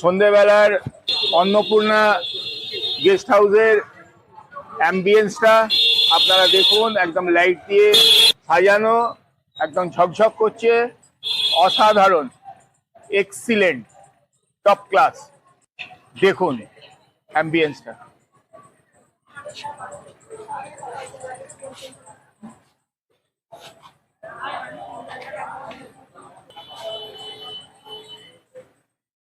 সন্ধেবেলার অন্নপূর্ণা গেস্ট হাউসের অ্যাম্বিয়েন্সটা আপনারা দেখুন, একদম লাইট দিয়ে সাজানো, একদম ঝকঝক করছে। অসাধারণ এক্সিলেন্ট টপ ক্লাস দেখুন অ্যাম্বিয়েন্সটা।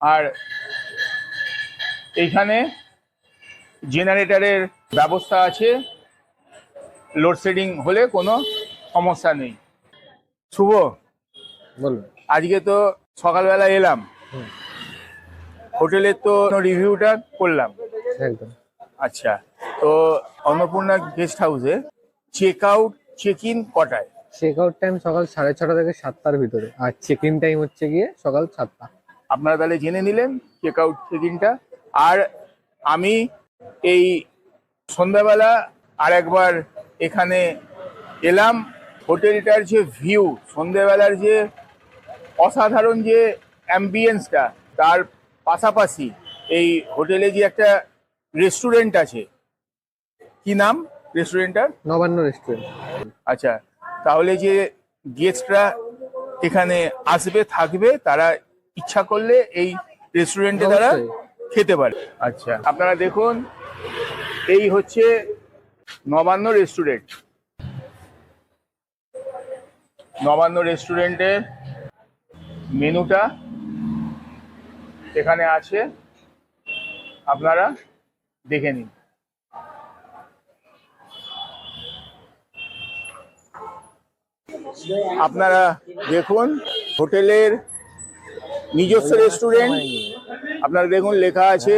আর এইখানে জেনারেটারের ব্যবস্থা আছে। লোডশেডিং হলে কোনো সমস্যা নেই। শুভ বলুন। আজকে তো সকালবেলা এলাম। হোটেলের তো রিভিউটা করলাম। একদম। আচ্ছা তো অন্নপূর্ণা গেস্ট হাউসে চেক আউট চেক ইন কটায়? চেক আউট টাইম সকাল সাড়ে ছটা থেকে সাতটার ভিতরে। আর চেক ইন টাইম হচ্ছে গিয়ে সকাল সাতটা। আপনারা তাহলে জেনে নিলেন চেক আউট চেক ইনটা আর আমি এই সন্ধ্যাবেলা আর একবার এখানে এলাম। হোটেলটার যে ভিউ সন্ধ্যাবেলার যে অসাধারণ যে অ্যাম্বিয়েন্সটা তার পাশাপাশি এই হোটেলে যে একটা রেস্টুরেন্ট আছে। কি নাম রেস্টুরেন্টটার নবান্ন রেস্টুরেন্ট আচ্ছা তাহলে যে গেস্টরা এখানে আসবে থাকবে তারা ইচ্ছা করলে এই রেস্টুরেন্টে তারা খেতে পারে। আচ্ছা। আপনারা দেখুন এই হচ্ছে নবান্ন রেস্টুরেন্ট নবান্ন রেস্টুরেন্টের মেনুটা এখানে আছে। আপনারা দেখে নিন। আপনারা দেখুন হোটেলের নিজস্ব রেস্টুরেন্ট আপনারা দেখুন লেখা আছে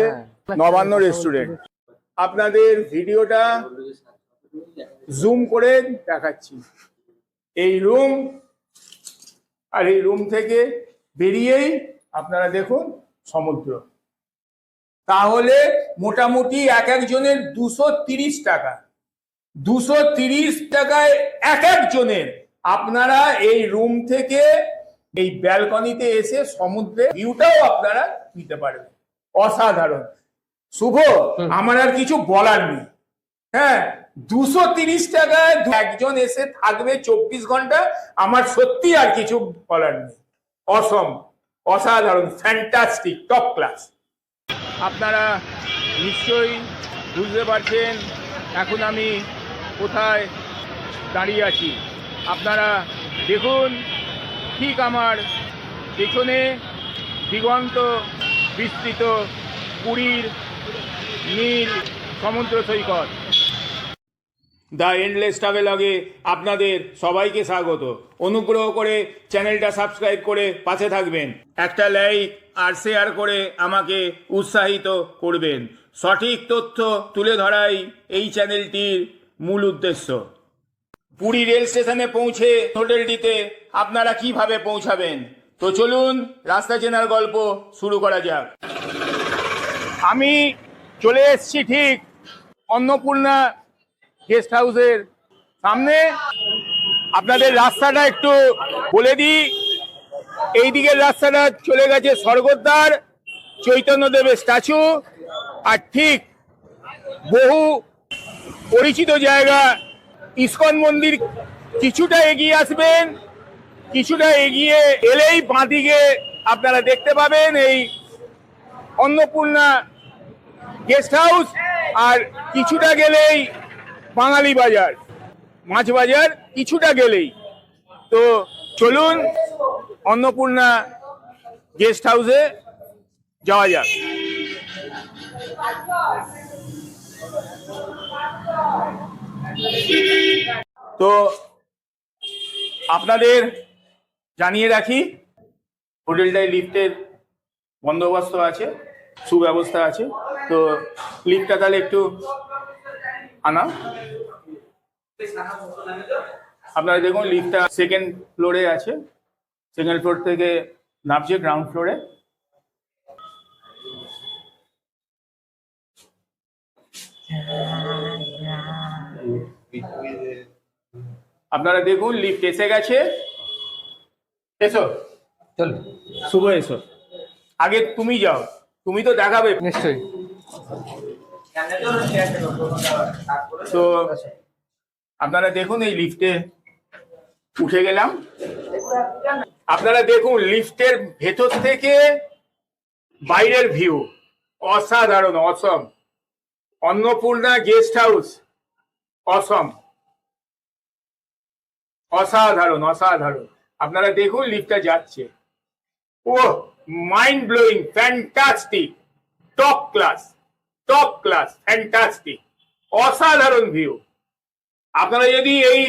নবান্ন রেস্টুরেন্ট আপনাদের ভিডিওটা জুম করে দেখাচ্ছি। এই রুম আর এই রুম থেকে বেরিয়েই আপনারা দেখুন সমুদ্র। তাহলে মোটামুটি এক একজনের দুশো তিরিশ টাকা। দুশো তিরিশ টাকায় এক একজনের। আপনারা এই রুম থেকে এই ব্যালকনিতে এসে সমুদ্রের ভিউটাও আপনারা নিতে পারবেন। অসাধারণ। শুভ আমার আর কিছু বলার নেই। হ্যাঁ দুশো তিরিশ টাকায় একজন এসে থাকবে চব্বিশ ঘণ্টা আমার সত্যি আর কিছু বলার নেই। অসম অসাধারণ ফ্যান্টাস্টিক টপ ক্লাস আপনারা নিশ্চয়ই বুঝতে পারছেন এখন আমি কোথায় দাঁড়িয়ে আছি। আপনারা দেখুন ঠিক আমার পেছনে দিগন্ত বিস্তৃত পুরীর নীল সমুদ্র সৈকত। দ্য এন্ডলেস ট্রাভেলগে আপনাদের সবাইকে স্বাগত। অনুগ্রহ করে চ্যানেলটা সাবস্ক্রাইব করে পাশে থাকবেন। একটা লাইক আর শেয়ার করে আমাকে উৎসাহিত করবেন। সঠিক তথ্য তুলে ধরাই এই চ্যানেলটির মূল উদ্দেশ্য। পুরী রেল স্টেশনে পৌঁছে হোটেলটিতে আপনারা কীভাবে পৌঁছাবেন? তো চলুন, রাস্তা চেনার গল্প শুরু করা যাক। আমি চলে এসেছি ঠিক অন্নপূর্ণা গেস্ট হাউসের সামনে। আপনাদের রাস্তাটা একটু বলে দিই। এই দিকের রাস্তাটা চলে গেছে স্বর্গদ্বার চৈতন্যদেবের স্ট্যাচু। আর ঠিক বহু পরিচিত জায়গা, ইস্কন মন্দির কিছুটা এগিয়ে আসবেন। কিছুটা এগিয়ে এলেই বাঁদিকে আপনারা দেখতে পাবেন এই অন্নপূর্ণা গেস্ট হাউস আর কিছুটা গেলেই বাঙালি বাজার, মাছ বাজার কিছুটা গেলেই। তো চলুন অন্নপূর্ণা গেস্ট হাউসে যাওয়া যাক। তো আপনাদের জানিয়ে রাখি, হোটেলটায় লিফটের বন্দোবস্ত আছে, সুব্যবস্থা আছে, তো লিফটটা তাহলে একটু আনা। আপনারা দেখুন, লিফটটা সেকেন্ড ফ্লোরে আছে সেকেন্ড ফ্লোর থেকে নামছে গ্রাউন্ড ফ্লোরে আপনারা দেখুন, লিফট এসে গেছে। এসো। চলো। শুভ এসো। আগে তুমি যাও। তুমি তো দেখাবে। নিশ্চয়ই। তো আপনারা দেখুন এই লিফটে উঠে গেলাম। আপনারা দেখুন লিফটের ভেতর থেকে বাইরের ভিউ অসাধারণ অসম অন্নপূর্ণা গেস্ট হাউস অসম অসাধারণ অসাধারণ। আপনারা দেখুন লিফটটা যাচ্ছে। ও mind blowing fantastic top class top class fantastic অসাধারণ ভিউ আপনারা যদি এই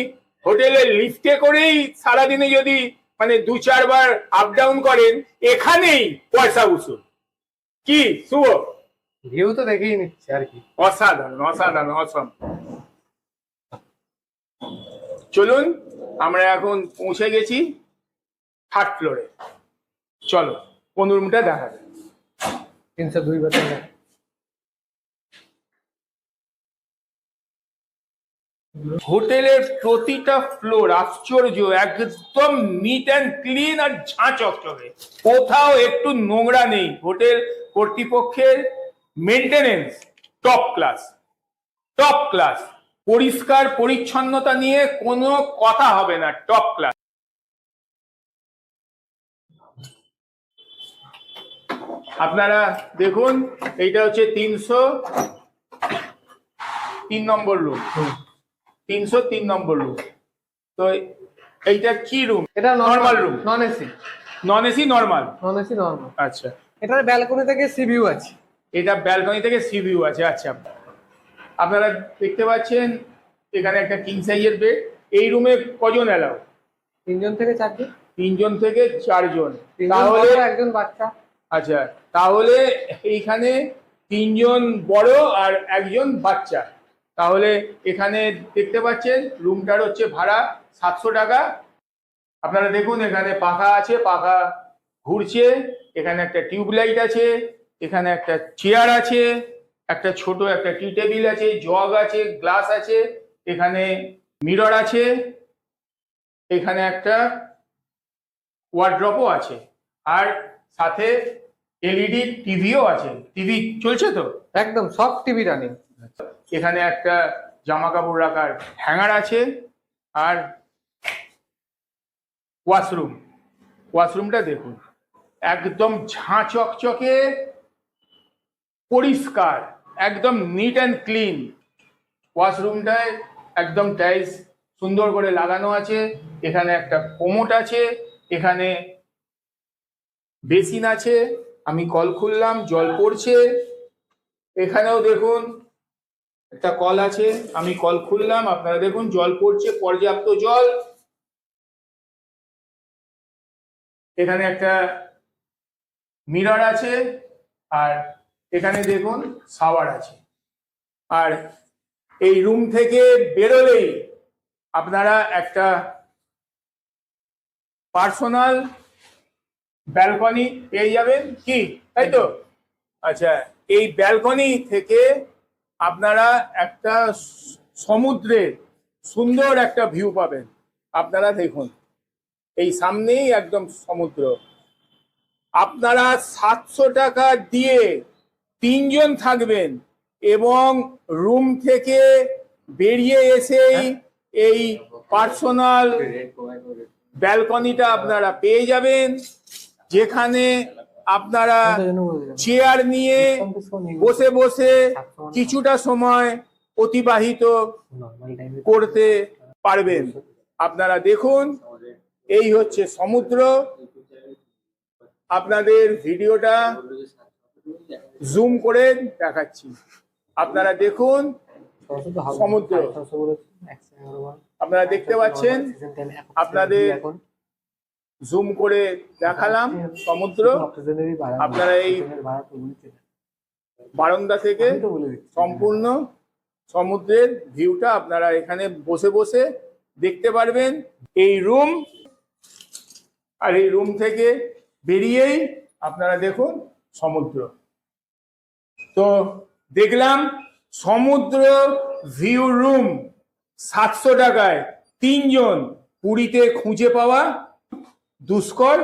হোটেলের লিফটে করেই সারাদিনে যদি মানে দু চারবার আপ ডাউন করেন এখানেই পয়সা উসুল। কি শুভ? ভিউ তো দেখেই নিচ্ছে আর কি। অসাধারণ অসাধারণ অসম চলুন আমরা এখন পৌঁছে গেছি। থার্ড ফ্লোরে। চলো কোন রুমটা দেখা। তিনশো দুই বছর হোটেলের প্রতিটা ফ্লোর আশ্চর্য একদম নিট অ্যান্ড ক্লিন আর ঝাঁ চকচকে কোথাও একটু নোংরা নেই। হোটেল কর্তৃপক্ষের maintenance top class top class পরিষ্কার পরিচ্ছন্নতা নিয়ে কোনো কথা হবে না টপ ক্লাস আপনারা দেখুন এইটা হচ্ছে তিনশো তিন নম্বর রুম তিনশো তিন নম্বর রুম তো এইটা কি রুম এটা normal room non AC non AC normal non AC normal আচ্ছা। এটার ব্যালকনি থেকে সি ভিউ আছে। এটা ব্যালকনি থেকে সি ভিউ আছে আচ্ছা। আপনারা দেখতে পাচ্ছেন এখানে একটা কিং সাইজের বেড এই রুমে কজন এলাও তিনজন থেকে চারজন? তিনজন থেকে চারজন। তাহলে একজন বাচ্চা। আচ্ছা তাহলে এইখানে তিনজন বড় আর একজন বাচ্চা। তাহলে এখানে দেখতে পাচ্ছেন, রুমটার হচ্ছে ভাড়া সাতশো টাকা। আপনারা দেখুন, এখানে পাখা আছে, পাখা ঘুরছে, এখানে একটা টিউবলাইট আছে, এখানে একটা চেয়ার আছে, একটা ছোট একটা টি টেবিল আছে, জগ আছে, গ্লাস আছে, এখানে মিরর আছে, এখানে একটা ওয়ার্ড্রপও আছে। আর সাথে এলইডি টিভিও আছে। টিভি চলছে তো? একদম সব টিভি রানিং এখানে একটা জামা কাপড় রাখার হ্যাঙ্গার আছে আর ওয়াশরুম ওয়াশরুমটা দেখুন একদম ঝাঁ চকচকে পরিষ্কার একদম নিট অ্যান্ড ক্লিন ওয়াশরুমটায় একদম টাইলস সুন্দর করে লাগানো আছে এখানে একটা কোমোট আছে এখানে বেসিন আছে আমি কল খুললাম, জল পড়ছে। এখানেও দেখুন, একটা কল আছে, আমি কল খুললাম, আপনারা দেখুন, জল পড়ছে, পর্যাপ্ত জল। এখানে একটা মিরর আছে, আর এখানে দেখুন, শাওয়ার আছে। আর এই রুম থেকে বেরোলেই আপনারা একটা পার্সোনাল ব্যালকনি পেয়ে যাবেন কি? তাই তো? আচ্ছা এই ব্যালকনি থেকে আপনারা একটা সমুদ্রের সুন্দর একটা ভিউ পাবেন। আপনারা দেখুন এই সামনেই একদম সমুদ্র। আপনারা সাতশো টাকা দিয়ে তিনজন থাকবেন এবং রুম থেকে বেরিয়ে এসেই এই পার্সোনাল ব্যালকনিটা আপনারা পেয়ে যাবেন। যেখানে আপনারা চেয়ার নিয়ে বসে বসে কিছুটা সময় অতিবাহিত করতে পারবেন। আপনারা দেখুন, এই হচ্ছে সমুদ্র। আপনাদের ভিডিওটা জুম করে দেখাচ্ছি। আপনারা দেখুন, সমুদ্র। আপনারা দেখতে পাচ্ছেন, আপনাদের জুম করে দেখালাম সমুদ্র। আপনারা এই বারান্দা থেকে সম্পূর্ণ সমুদ্রের ভিউটা আপনারা এখানে বসে বসে দেখতে পারবেন। এই রুম আর এই রুম থেকে বেরিয়েই আপনারা দেখুন সমুদ্র। তো দেখলাম সমুদ্র ভিউ রুম সাতশো টাকায়। তিনজন পুরীতে খুঁজে পাওয়া দুষ্কর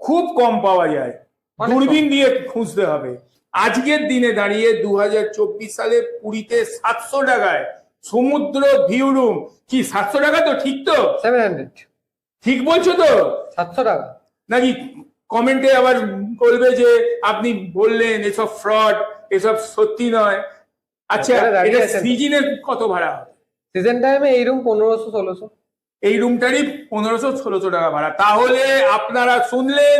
খুব কম পাওয়া যায়। দূরবীন দিয়ে খুঁজতে হবে। আজকের দিনে দাঁড়িয়ে দু হাজার চব্বিশ সালে পুরীতে সাতশো টাকায় সমুদ্র ভিউ রুম কি সাতশো টাকা তো? ঠিক তো? সেভেন হান্ড্রেড ঠিক বলছো তো? সাতশো টাকা। নাকি কমেন্টে আবার বলবে যে আপনি বললেন এসব ফ্রড এসব সত্যি নয়। আচ্ছা এটা। সিজনের কত ভাড়া হবে? সিজন টাইমে এই রুম পনেরোশো ষোলোশো। এই রুমটারই পনেরোশো, ষোলোশো টাকা ভাড়া। তাহলে আপনারা শুনলেন,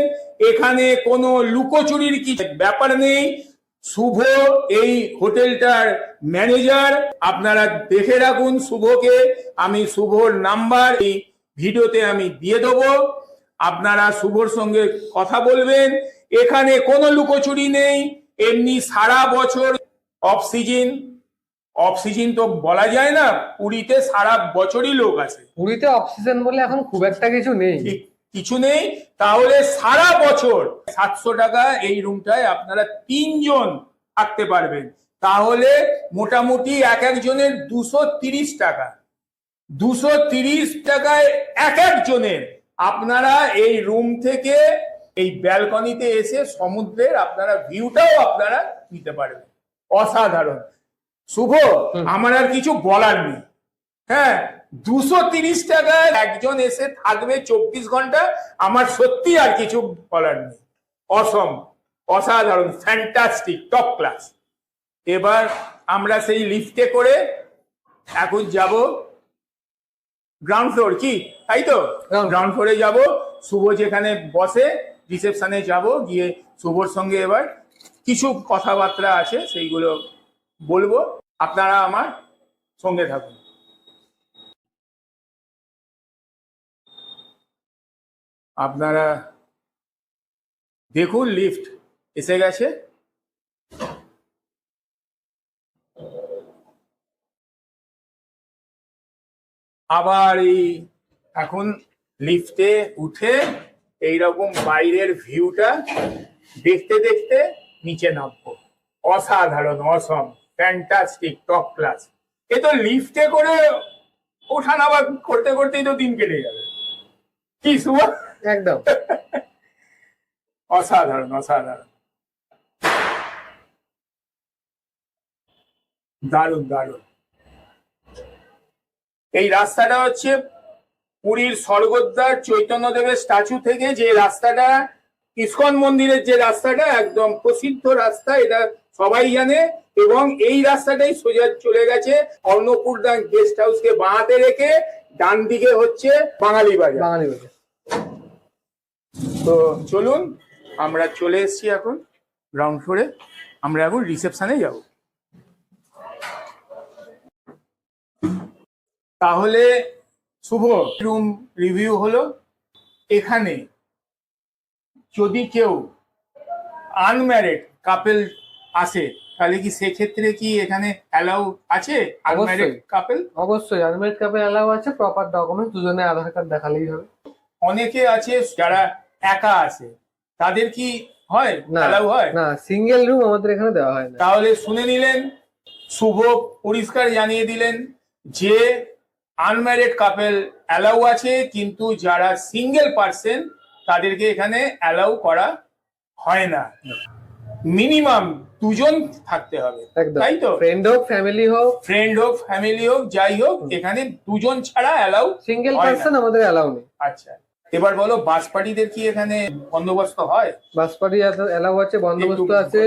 এখানে কোনো লুকোচুরির কি ব্যাপার নেই। শুভ এই হোটেলটার ম্যানেজার আপনারা দেখে রাখুন শুভকে। আমি শুভর নাম্বার এই ভিডিওতে আমি দিয়ে দেবো। আপনারা শুভর সঙ্গে কথা বলবেন। এখানে কোনো লুকোচুরি নেই। এমনি সারা বছর অফ সিজন অফ সিজন তো বলা যায় না পুরীতে সারা বছরই লোক আছে পুরীতে অফ সিজন বলে এখন খুব একটা কিছু নেই। কিছু নেই তাহলে সারা বছর সাতশো টাকা এই রুমটায় আপনারা তিনজন থাকতে পারবেন। তাহলে মোটামুটি এক একজনের দুশো তিরিশ টাকা। দুশো তিরিশ টাকায় এক একজনের। আপনারা এই রুম থেকে এই ব্যালকনিতে এসে সমুদ্রের আপনারা ভিউটাও আপনারা নিতে পারবেন। অসাধারণ। শুভ? আমার আর কিছু বলার নেই। হ্যাঁ দুশো তিরিশ টাকায় একজন এসে থাকবে চব্বিশ ঘণ্টা আমার সত্যি আর কিছু বলার নেই। অসম অসাধারণ ফ্যান্টাস্টিক টপ ক্লাস এবার আমরা সেই লিফটে করে এখন যাব গ্রাউন্ড ফ্লোর কি? তাই তো? গ্রাউন্ড ফ্লোরে যাব শুভ যেখানে বসে রিসেপশনে যাব গিয়ে শুভর সঙ্গে এবার কিছু কথাবার্তা আছে সেইগুলো বলব, আপনারা আমার সঙ্গে থাকুন। আপনারা দেখুন লিফট এসে গেছে। আবার এই এখন লিফটে উঠে এইরকম বাইরের ভিউটা দেখতে দেখতে নিচে নামবো। অসাধারণ, অসম। ফ্যান্টাস্টিক টপ ক্লাস এ তো লিফটে করে ওঠা নামা করতে করতেই তো দিন কেটে যাবে। কি সুবা একদম। অসাধারণ অসাধারণ। দারুণ দারুণ। এই রাস্তাটা হচ্ছে পুরীর স্বর্গদ্বার চৈতন্যদেবের স্ট্যাচু থেকে যে রাস্তাটা ইস্কন মন্দিরের যে রাস্তাটা একদম প্রসিদ্ধ রাস্তা। এটা সবাই জানে এবং এই রাস্তাটাই সোজা চলে গেছে অন্নপূর্ণা গেস্ট হাউসকে বাঁহাতে রেখে ডান দিকে হচ্ছে বাঙালি বাজার। বাঙালি বলে তো চলুন আমরা চলে এসেছি এখন গ্রাউন্ড ফ্লোরে আমরা এখন রিসেপশনে যাব। তাহলে শুভ রুম রিভিউ হলো এখানে। যদি কেউ আনম্যারিড কাপেল আসে। তাহলে কি সেক্ষেত্রে কি এখানে অ্যালাউ আছে? আনম্যারিড। কাপেল অবশ্যই আনমেড কাপে অ্যালাউ আছে প্রপার ডকুমেন্ট দুজনে আধার কার্ড দেখালেই হবে। অনেকে আছে যারা একা আছে তাদের কি হয়? না অ্যালাউ হয়? না সিঙ্গেল রুম আমাদের এখানে দেওয়া হয় না। তাহলে শুনে নিলেন শুভ পরিষ্কার জানিয়ে দিলেন যে আনম্যারিড কাপেল অ্যালাউ আছে কিন্তু যারা সিঙ্গেল পার্সন তাদেরকে এখানে অ্যালাউ করা হয় না। মিনিমাম দুজন থাকতে হবে তাই তো? ফ্রেন্ড হোক ফ্যামিলি হোক। ফ্রেন্ড হোক ফ্যামিলি হোক যাই হোক এখানে দুজন ছাড়া অ্যালাউ সিঙ্গেল পার্সন আমাদের অ্যালাউ নেই। আচ্ছা এবার বলো বাস পার্টিদের কি এখানে বন্দোবস্ত হয়? বাসপাড়ি অ্যালাউ আছে বন্দোবস্ত আছে।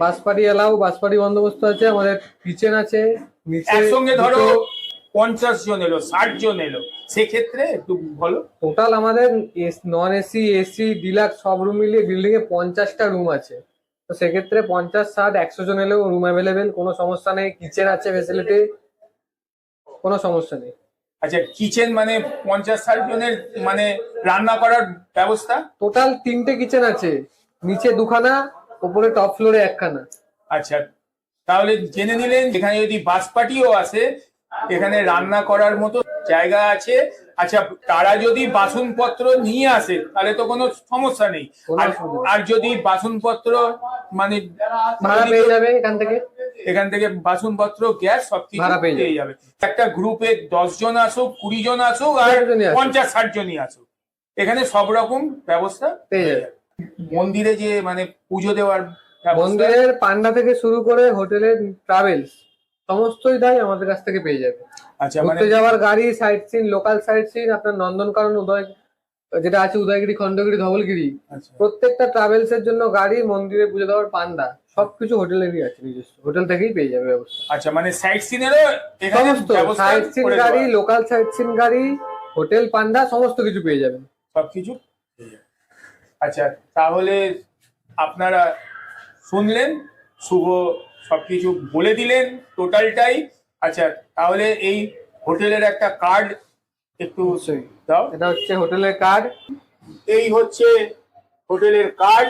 বাসপাড়ি অ্যালাউ বাসপাড়ি বন্দোবস্ত আছে আমাদের কিচেন আছে একসঙ্গে ধরো পঞ্চাশ জন এলো ষাট জন এলো সেক্ষেত্রে একটু বলো। টোটাল আমাদের নন এসি এসি ডিলাক্স সব রুম মিলিয়ে বিল্ডিং এ পঞ্চাশটা রুম আছে। তো সেক্ষেত্রে পঞ্চাশ ষাট একশো জন এলেও রুম অ্যাভেলেবেল কোনো সমস্যা নেই। কিচেন আছে ফেসিলিটি কোনো সমস্যা নেই। আচ্ছা কিচেন মানে পঞ্চাশ ষাট জনের মানে রান্না করার ব্যবস্থা? টোটাল তিনটে কিচেন আছে। নিচে দুখানা উপরে টপ ফ্লোরে একখানা। আচ্ছা তাহলে জেনে নিলেন এখানে যদি বাস পার্টিও আসে এখানে রান্না করার মতো জায়গা আছে আচ্ছা তারা যদি বাসনপত্র নিয়ে আসে তাহলে তো কোনো সমস্যা নেই। আর যদি বাসনপত্র মানে ভাড়া পেয়ে যাবে এখান থেকে? এখান থেকে বাসনপত্র গ্যাস সবকিছু ভাড়া পেয়ে যাবে। একটা গ্রুপে দশ জন আসুক কুড়ি জন আসুক আর পঞ্চাশ ষাট জনই আসুক। এখানে সব রকম ব্যবস্থা পেয়ে যাবে। মন্দিরে যে মানে পুজো দেওয়ার মন্দিরের পান্ডা থেকে শুরু করে হোটেলের ট্রাভেলস সমস্তই তাই আমাদের কাছ থেকে পেয়ে যাবে। আচ্ছা মানে ঘুরতে যাওয়ার গাড়ি sightseeing local sightseeing আপনার নন্দনকানন উদয় যেটা আছে উদয়গিরি খণ্ডগিরি ধবলগিরি। আচ্ছা। প্রত্যেকটা ট্রাভেলস এর জন্য গাড়ি মন্দিরে পুজো দেওয়ার পান্ডা সবকিছু হোটেলেরই আছে নিজস্ব। হোটেল থেকেই পেয়ে যাবে ব্যবস্থা আচ্ছা মানে সাইট সিনেরও সমস্ত সাইট সিন গাড়ি লোকাল সাইট সিন গাড়ি হোটেল পান্ডা সমস্ত কিছু পেয়ে যাবেন সবকিছু? আচ্ছা তাহলে আপনারা শুনলেন শুভ সবকিছু বলে দিলেন টোটালটাই আচ্ছা তাহলে এই হোটেলের একটা কার্ড একটু দাও। এটা হচ্ছে হোটেলের কার্ড এই হচ্ছে হোটেলের কার্ড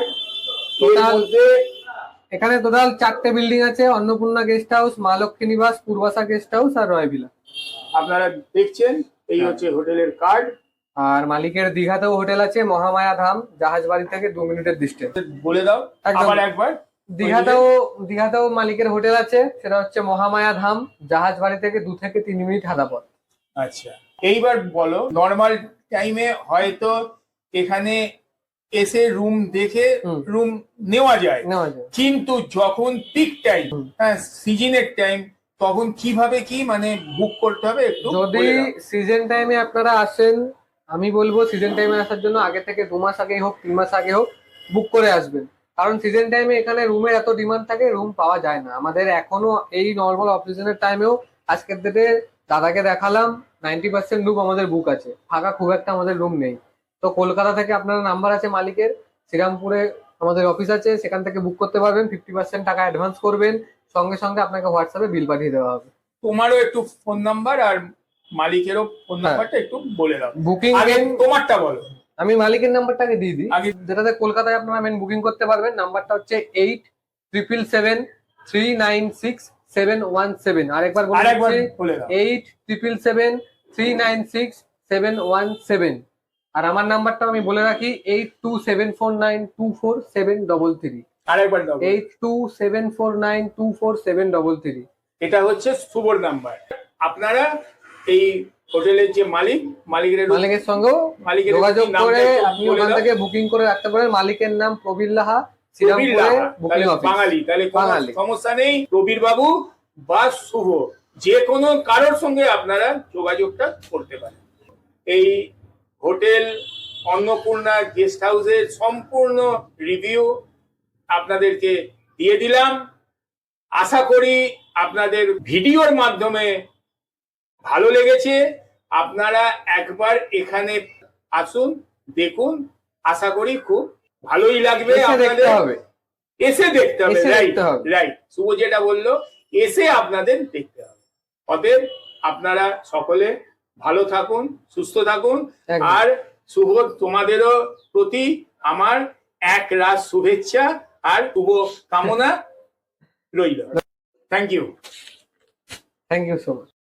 এখানে টোটাল চারটে বিল্ডিং আছে অন্নপূর্ণা গেস্ট হাউস মা লক্ষ্মী নিবাস পূর্বাশা গেস্ট হাউস আর রয়ভিলা আপনারা দেখছেন এই হ্যাঁ। হচ্ছে হোটেলের কার্ড আর মালিকের দীঘাতেও হোটেল আছে মহামায়া ধাম জাহাজ বাড়ি থেকে দু মিনিটের ডিস্টেন্স বলে দাও আবার একবার। দীঘাতেও দীঘাতেও মালিকের হোটেল আছে সেটা হচ্ছে মহামায়া ধাম জাহাজ বাড়ি থেকে দু থেকে তিন মিনিট হাঁটা পথ আচ্ছা এইবার বলো নর্মাল টাইমে হয়তো এখানে এসে রুম দেখে রুম নেওয়া যায়। কিন্তু যখন পিক টাইম। হ্যাঁ সিজনের টাইম তখন কীভাবে কি মানে বুক করতে হবে একটু যদি সিজন টাইমে আপনারা আসেন আমি বলব সিজন টাইমে আসার জন্য আগে থেকে দু মাস আগে হোক তিন মাস আগে হোক বুক করে আসবেন। কারণ সিজন টাইমে এখানে রুমের এত ডিমান্ড থাকে রুম পাওয়া যায় না। আমাদের এখনও এই নর্মাল অফ সিজনের টাইমেও আজকের ডেটে দাদাকে দেখালাম নাইনটি পার্সেন্ট রুম আমাদের বুক আছে। ফাঁকা খুব একটা আমাদের রুম নেই। তো কলকাতা থেকে আপনার নাম্বার আছে মালিকের শ্রীরামপুরে আমাদের অফিস আছে সেখান থেকে বুক করতে পারবেন ফিফটি পার্সেন্ট টাকা অ্যাডভান্স করবেন সঙ্গে সঙ্গে আপনাকে হোয়াটসঅ্যাপে বিল পাঠিয়ে দেওয়া হবে। তোমারও একটু ফোন নাম্বার আর মালিকেরও ফোন হ্যাঁ। নাম্বারটা একটু বলে দাও। বুকিং আগে তোমারটা বলো। আমি মালিকের নাম্বারটাকে দিয়ে দিই। আগে যেটাতে কলকাতায় আপনারা মেন বুকিং করতে পারবেন নাম্বারটা হচ্ছে eight triple seven three nine six seven one seven আরেকবার বলে আরেকবার দিচ্ছি eight triple seven three nine six seven one seven আর আমার নাম্বারটা আমি বলে রাখি eight two seven four nine two four seven double three আরেকবার eight two seven four nine two four seven double three এটা হচ্ছে শুভর নাম্বার। আপনারা এই হোটেলের যে মালিক মালিকের মালিকের সঙ্গেও মালিকের যোগাযোগ করে আপনি ওখান থেকে বুকিং করে রাখতে পারেন। মালিকের নাম প্রবীর লাহা বাঙালি তাহলে। সমস্যা নেই। প্রবীর বাবু বা শুভ যে কোনো কারোর সঙ্গে আপনারা যোগাযোগটা করতে পারেন। এই হোটেল অন্নপূর্ণা গেস্ট হাউসের সম্পূর্ণ রিভিউ আপনাদেরকে দিয়ে দিলাম। আশা করি আপনাদের ভিডিওর মাধ্যমে ভালো লেগেছে। আপনারা একবার এখানে আসুন দেখুন। আশা করি খুব ভালোই লাগবে এসে দেখতে আপনাদের। হবে। এসে দেখতে হবে রাইট রাইট শুভ যেটা বলল এসে আপনাদের দেখতে হবে। অতএব আপনারা সকলে ভালো থাকুন সুস্থ থাকুন। আর শুভ তোমাদেরও প্রতি আমার এক রাত শুভেচ্ছা আর শুভ কামনা রইল। Thank you thank you so much